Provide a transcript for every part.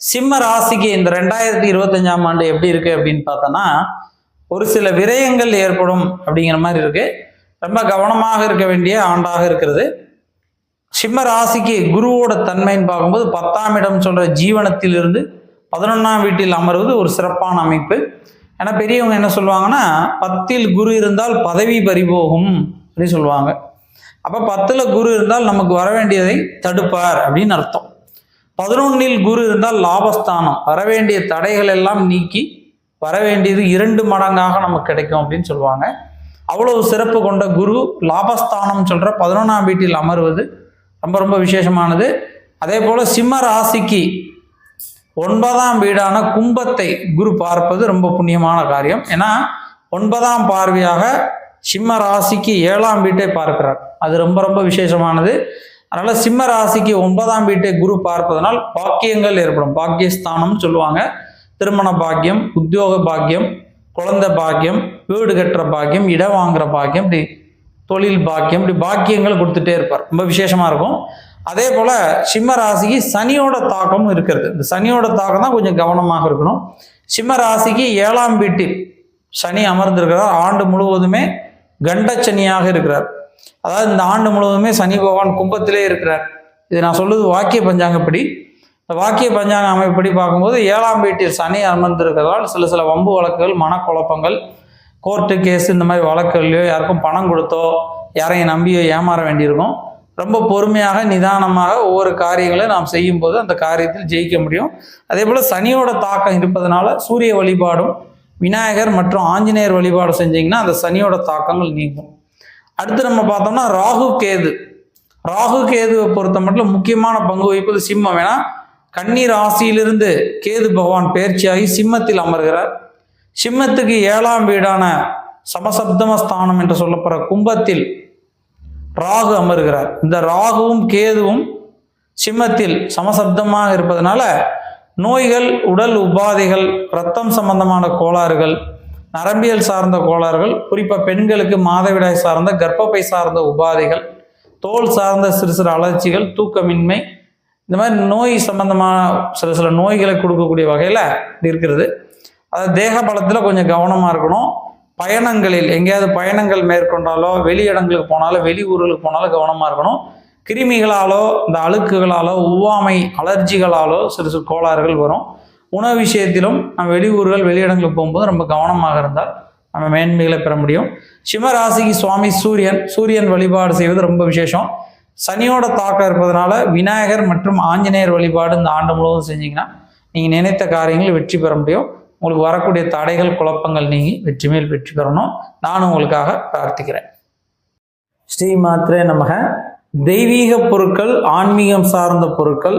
சிம்ம ராசிக்கு இந்த ரெண்டாயிரத்தி இருபத்தஞ்சாம் ஆண்டு எப்படி இருக்கு அப்படின்னு பார்த்தோன்னா ஒரு சில விரயங்கள் ஏற்படும் அப்படிங்கிற மாதிரி இருக்கு. ரொம்ப கவனமாக இருக்க வேண்டிய ஆண்டாக இருக்கிறது. சிம்ம ராசிக்கு குருவோட தன்மைன்னு பார்க்கும்போது பத்தாம் இடம் சொல்ற ஜீவனத்திலிருந்து பதினொன்றாம் வீட்டில் அமர்வது ஒரு சிறப்பான அமைப்பு. ஏன்னா பெரியவங்க என்ன சொல்லுவாங்கன்னா பத்தில் குரு இருந்தால் பதவி பறிபோகும் அப்படின்னு சொல்லுவாங்க. அப்போ பத்தில் குரு இருந்தால் நமக்கு வர வேண்டியதை தடுப்பார் அப்படின்னு அர்த்தம். பதினொன்னில் குரு இருந்தால் லாபஸ்தானம். வரவேண்டிய தடைகள் எல்லாம் நீக்கி வரவேண்டியது இரண்டு மடங்காக நமக்கு கிடைக்கும் அப்படின்னு சொல்லுவாங்க. அவ்வளவு சிறப்பு கொண்ட குரு லாபஸ்தானம் சொல்கிற பதினொன்றாம் வீட்டில் அமர்வது ரொம்ப ரொம்ப விசேஷமானது. அதே போல் சிம்ம ராசிக்கு ஒன்பதாம் வீடான கும்பத்தை குரு பார்ப்பது ரொம்ப புண்ணியமான காரியம். ஏன்னா ஒன்பதாம் பார்வையாக சிம்ம ராசிக்கு ஏழாம் வீட்டை பார்க்கிறார். அது ரொம்ப ரொம்ப விசேஷமானது. அதனால சிம்ம ராசிக்கு ஒன்பதாம் வீட்டை குரு பார்ப்பதனால் பாக்கியங்கள் ஏற்படும். பாக்கியஸ்தானம்னு சொல்லுவாங்க. திருமண பாக்கியம் உத்தியோக பாக்கியம் குழந்தை பாக்கியம் வீடு கட்டுற பாக்கியம் இடம் வாங்குற பாக்கியம் இப்படி தொழில் பாக்கியம் இப்படி பாக்கியங்கள் கொடுத்துட்டே இருப்பார். ரொம்ப விசேஷமா இருக்கும். அதே போல சிம்ம ராசிக்கு சனியோட தாக்கமும் இருக்கிறது. இந்த சனியோட தாக்கம் தான் கொஞ்சம் கவனமாக இருக்கணும். சிம்ம ராசிக்கு ஏழாம் வீட்டில் சனி அமர்ந்திருக்கிறார். ஆண்டு முழுவதுமே கண்டச்சனியாக இருக்கிறார். அதாவது இந்த ஆண்டு முழுவதுமே சனி பகவான் கும்பத்திலே இருக்கிறார். இது நான் சொல்லுவது வாக்கிய பஞ்சாங்கப்படி. இந்த வாக்கிய பஞ்சாங்க அமைப்படி பார்க்கும்போது ஏழாம் வீட்டில் சனி அமர்ந்திருக்கிறதால் சில சில வம்பு வழக்குகள் மனக்குழப்பங்கள் கோர்ட்டு கேஸ் இந்த மாதிரி வழக்குகள்லையோ யாருக்கும் பணம் கொடுத்தோ யாரையும் நம்பியோ ஏமாற வேண்டியிருக்கும். ரொம்ப பொறுமையாக நிதானமாக ஒவ்வொரு காரியங்களை நாம் செய்யும்போது அந்த காரியத்தில் ஜெயிக்க முடியும். அதே போல் சனியோட தாக்கம் இருப்பதனால சூரிய வழிபாடும் விநாயகர் மற்றும் ஆஞ்சநேயர் வழிபாடு செஞ்சீங்கன்னா அந்த சனியோட தாக்கங்கள் நீங்கும். அடுத்து நம்ம பார்த்தோம்னா ராகு கேது. ராகு கேதுவை பொறுத்த மட்டும் முக்கியமான பங்கு வகிப்பது சிம்மம். ஏன்னா கன்னி ராசியிலிருந்து கேது பகவான் பயிற்சியாகி சிம்மத்தில் அமர்கிறார். சிம்மத்துக்கு ஏழாம் வீடான சமசப்தம ஸ்தானம் என்று சொல்லப்படுற கும்பத்தில் ராகு அமர்கிறார். இந்த ராகுவும் கேதுவும் சிம்மத்தில் சமசப்தமாக இருப்பதனால நோய்கள் உடல் உபாதைகள் ரத்தம் சம்பந்தமான கோளாறுகள் நரம்பியல் சார்ந்த கோளாறுகள் குறிப்பாக பெண்களுக்கு மாதவிடாய் சார்ந்த கர்ப்பப்பை சார்ந்த உபாதைகள் தோல் சார்ந்த சிறு சிறு அலர்ச்சிகள் தூக்கமின்மை இந்த மாதிரி நோய் சம்பந்தமான சில சில நோய்களை கொடுக்கக்கூடிய வகையில் இருக்கிறது. அது தேக பலத்தில் கொஞ்சம் கவனமாக இருக்கணும். பயணங்களில் எங்கேயாவது பயணங்கள் மேற்கொண்டாலோ வெளி இடங்களுக்கு போனாலோ வெளி ஊர்களுக்கு போனாலும் கவனமாக இருக்கணும். கிருமிகளாலோ இந்த அழுக்குகளாலோ ஒவ்வாமை அலர்ஜிகளாலோ சிறு சிறு கோளாறுகள் வரும். உணவு விஷயத்திலும் நம்ம வெளியூர்கள் வெளியிடங்களுக்கு போகும்போது ரொம்ப கவனமாக இருந்தால் நம்ம மேன்மைகளை பெற முடியும். சிம்மராசிக்கு சுவாமி சூரியன் சூரியன் வழிபாடு செய்வது ரொம்ப விசேஷம். சனியோட தாக்கம் இருப்பதனால விநாயகர் மற்றும் ஆஞ்சநேயர் வழிபாடு இந்த ஆண்டு முழுவதும் செஞ்சீங்கன்னா நீங்கள் நினைத்த காரியங்கள் வெற்றி பெற முடியும். உங்களுக்கு வரக்கூடிய தடைகள் குழப்பங்கள் நீங்கி வெற்றி மேல் வெற்றி பெறணும். நானும் உங்களுக்காக பிரார்த்திக்கிறேன். ஸ்ரீ மாத்திரே நமக. தெய்வீக பொருட்கள் ஆன்மீகம் சார்ந்த பொருட்கள்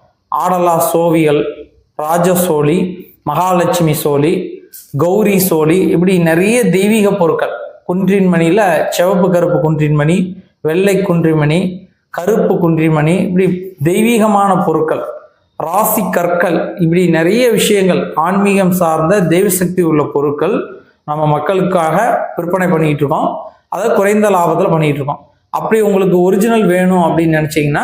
ஆடலா சோவியல் ராஜசோழி மகாலட்சுமி சோழி கௌரி சோழி இப்படி நிறைய தெய்வீக பொருட்கள். குன்றின்மணியில் சிவப்பு கருப்பு குன்றின்மணி வெள்ளை குன்றிமணி கருப்பு குன்றிமணி இப்படி தெய்வீகமான பொருட்கள். ராசி கற்கள் இப்படி நிறைய விஷயங்கள். ஆன்மீகம் சார்ந்த தெய்வ சக்தி உள்ள பொருட்கள் நம்ம மக்களுக்காக விற்பனை பண்ணிக்கிட்டு இருக்கோம். அதை குறைந்த லாபத்தில் பண்ணிக்கிட்டு இருக்கோம். அப்படி உங்களுக்கு ஒரிஜினல் வேணும் அப்படின்னு நினச்சிங்கன்னா